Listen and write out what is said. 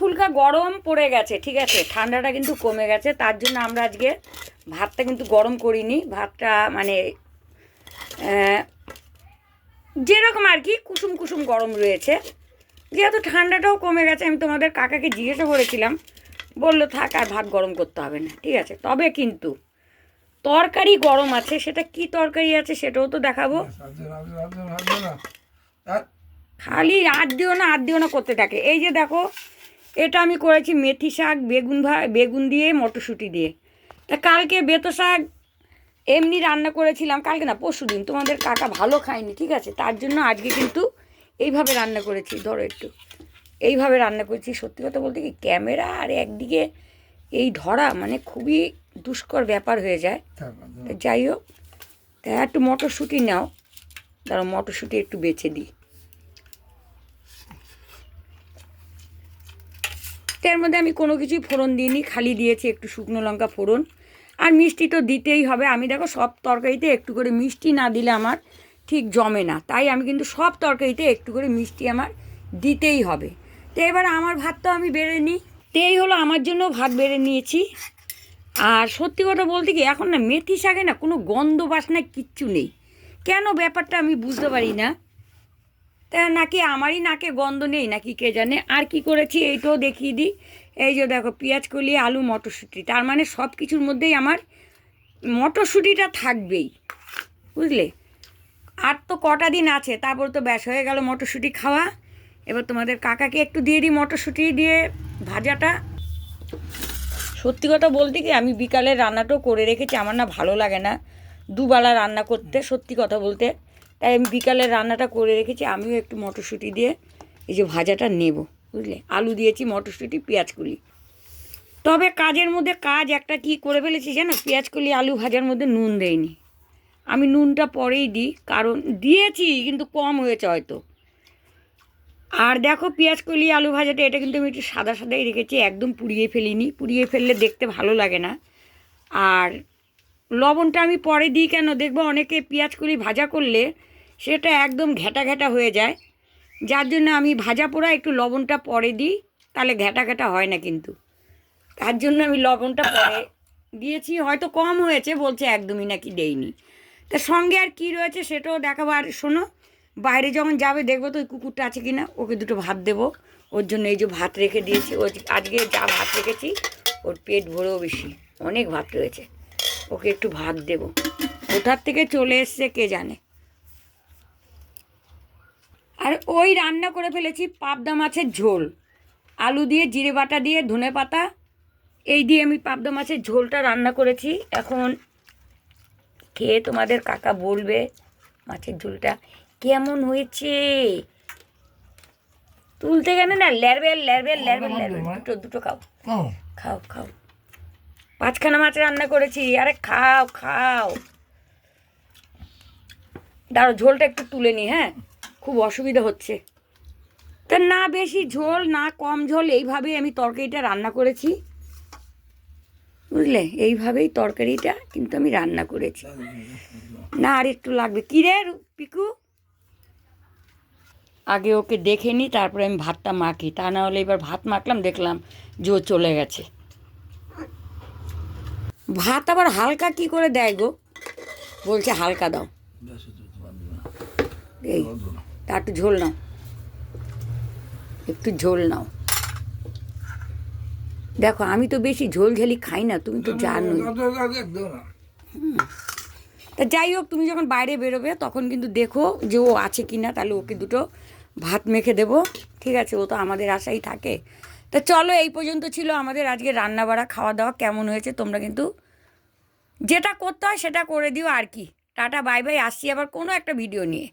ফুলকা গরম পড়ে গেছে ঠিক আছে ঠান্ডাটা কিন্তু কমে গেছে তার জন্য আমরা আজকে ভাতটা কিন্তু গরম করিনি ভাতটা মানে যেরকম আর কি কুসুম কুসুম গরম রয়েছে যেহেতু ঠান্ডাটাও কমে গেছে আমি তোমাদের কাকাকে জিজ্ঞাসা করেছিলাম বলল থাক আর ভাত গরম করতে হবে না ঠিক আছে তবে কিন্তু তরকারি গরম আছে সেটা কি তরকারি আছে সেটাও তো দেখাবো খালি আর দিও না আর দিও না করতে থাকে এই যে দেখো এটা আমি করেছি মেথি শাক বেগুন ভা বেগুন দিয়ে মটরশুঁটি দিয়ে। তা কালকে বেতো শাক এমনি রান্না করেছিলাম কালকে না পরশু দিন। তোমাদের কাকা ভালো খায়নি ঠিক আছে? তার জন্য আজকে কিন্তু এইভাবে রান্না করেছি ধরো একটু। এইভাবে রান্না করেছি সত্যি কথা বলতে কি ক্যামেরা আর একদিকে এই ধরা মানে খুবই দুষ্কর ব্যাপার হয়ে যায়। যাই হোক তা একটু মটরশুঁটি নাও। তারা মটরশুঁটি একটু বেছে দিই। তো এর মধ্যে আমি কোনো কিছুই ফোড়ন দিইনি, খালি দিয়েছি একটু শুকনো লঙ্কা ফোড়ন। আর মিষ্টি তো দিতেই হবে। আমি দেখো সব তরকারিতে একটু করে মিষ্টি না দিলে আমার ঠিক জমে না। তাই আমি কিন্তু সব তরকারিতে একটু করে মিষ্টি আমার দিতেই হবে। তো এবার আমার ভাত তো আমি বেড়ে নিই। তো এই হলো আমার জন্য ভাত বেড়ে নিয়েছি। আর সত্যি কথা বলতে কি, এখন না মেথি শাকে না কোনো গন্ধ বাসনা কিচ্ছু নেই। কেন ব্যাপারটা আমি বুঝতে পারি না? তা নাকি আমারই নাকে গন্ধ নেই নাকি কে জানে? আর কি করেছি এইটাও দেখিয়ে দিই। এই যে দেখো, পেঁয়াজ, কলি, আলু, মটরশুঁটি। তার মানে সব কিছুর মধ্যেই আমার মটরশুঁটিটা থাকবেই। বুঝলে? আর তো কটা দিন আছে, তারপর তো ব্যাস হয়ে গেল মটরশুঁটি খাওয়া। এবার তোমাদের কাকাকে একটু দিয়ে দিই মটরশুঁটি দিয়ে ভাজাটা। সত্যি কথা বলতে কি, আমি বিকালে রান্নাটাও করে রেখেছি, আমার না ভালো লাগে না। দুবেলা রান্না করতে, সত্যি কথা বলতে। তাই আমি বিকালে রান্নাটা করে রেখেছি, আমিও একটু মটরশুঁটি দিয়ে এই যে ভাজাটা নেব, বুঝলে? আলু দিয়েছি, মটরশুঁটি পেঁয়াজ কুলি তবে কাজের মধ্যে কাজ একটা কি করে ফেলেছি জানো? পেঁয়াজ কলি আলু ভাজার মধ্যে নুন দেয়নি আমি নুনটা পরেই দিই, কারণ দিয়েছি, কিন্তু কম হয়েছে হয়তো। আর দেখো পেঁয়াজ কলি আলু ভাজাটা, এটা কিন্তু আমি একটু সাদা সাদাই রেখেছি, একদম পুড়িয়ে ফেলিনি। পুড়িয়ে ফেললে দেখতে ভালো লাগে না। আর লবণটা আমি পরে দিই কেন? দেখব অনেকে পেঁয়াজ কলি ভাজা করলে সেটা একদম ঘেটা ঘেটা হয়ে যায়। যার জন্য আমি ভাজা পোড়া একটু লবণটা পরে দিই, তাহলে ঘেটা ঘেটা হয় না কিন্তু। তার জন্য আমি লবণটা পরে দিয়েছি, হয়তো কম হয়েছে, বলছে একদমই নাকি দেইনি। তা সঙ্গে আর কি রয়েছে সেটাও দেখাবো। আর শোনো, বাইরে যখন যাবে দেখব তো ওই কুকুরটা আছে কি না ওকে দুটো ভাত দেবো। ওর জন্য এই যে ভাত রেখে দিয়েছি, ও আজকে যা ভাত রেখেছি, ওর পেট ভরেও বেশি, অনেক ভাত রয়েছে। ওকে একটু ভাত দেবো। কোথার থেকে চলে এসছে কে জানে। আর ওই রান্না করে ফেলেছি পাবদা মাছের ঝোল। আলু দিয়ে জিরে বাটা দিয়ে ধনে পাতা। এই দিয়ে আমি পাবদা মাছের ঝোলটা রান্না করেছি। এখন খেয়ে তোমাদের কাকা বলবে মাছের ঝোলটা কেমন হয়েছে। তুলতে গেলে না ল্যারবেল ল্যারবেল ল্যারবেল ল্যারবেল। দুটো দুটো খাও। হুম, খাও খাও। পাঁচখানা মাছ রান্না করেছি। আরে খাও খাও। দাঁড়ো ঝোলটা একটু তুলে নি হ্যাঁ? খুব অসুবিধা হচ্ছে। তা না, বেশি ঝোল, না কম ঝোল, এইভাবেই আমি তরকারিটা রান্না করেছি। বুঝলে? এইভাবেই তরকারিটা কিন্তু আমি রান্না করেছি। না, আর একটু লাগবে। কী রে পিকু? আগে ওকে দেখে নিই তারপরে আমি ভাতটা মাখি। তা না হলে এবার ভাত মাখলাম, দেখলাম ও চলে গেছে। ভাত আবার হালকা কি করে দেয় গো? বলছে হালকা দাও। এই তা একটু ঝোল নাও। একটু ঝোল নাও। দেখো আমি তো বেশি ঝোল ঝালি খাই না তুমি তো জানোই। দাও, দাও, দাও, দাও না। তা যাই হোক তুমি যখন বাইরে বেরোবে তখন কিন্তু দেখো যে ও আছে কি না তাহলে ওকে দুটো ভাত মেখে দেবো। ঠিক আছে ও তো আমাদের আশাই থাকে। তা চলো এই পর্যন্ত ছিল আমাদের আজকে রান্না বাড়া খাওয়া দাওয়া কেমন হয়েছে তোমরা কিন্তু যেটা করতে হয় সেটা করে দিও আর কি। টাটা, বাই বাই, আসছি আবার কোনো একটা ভিডিও নিয়ে।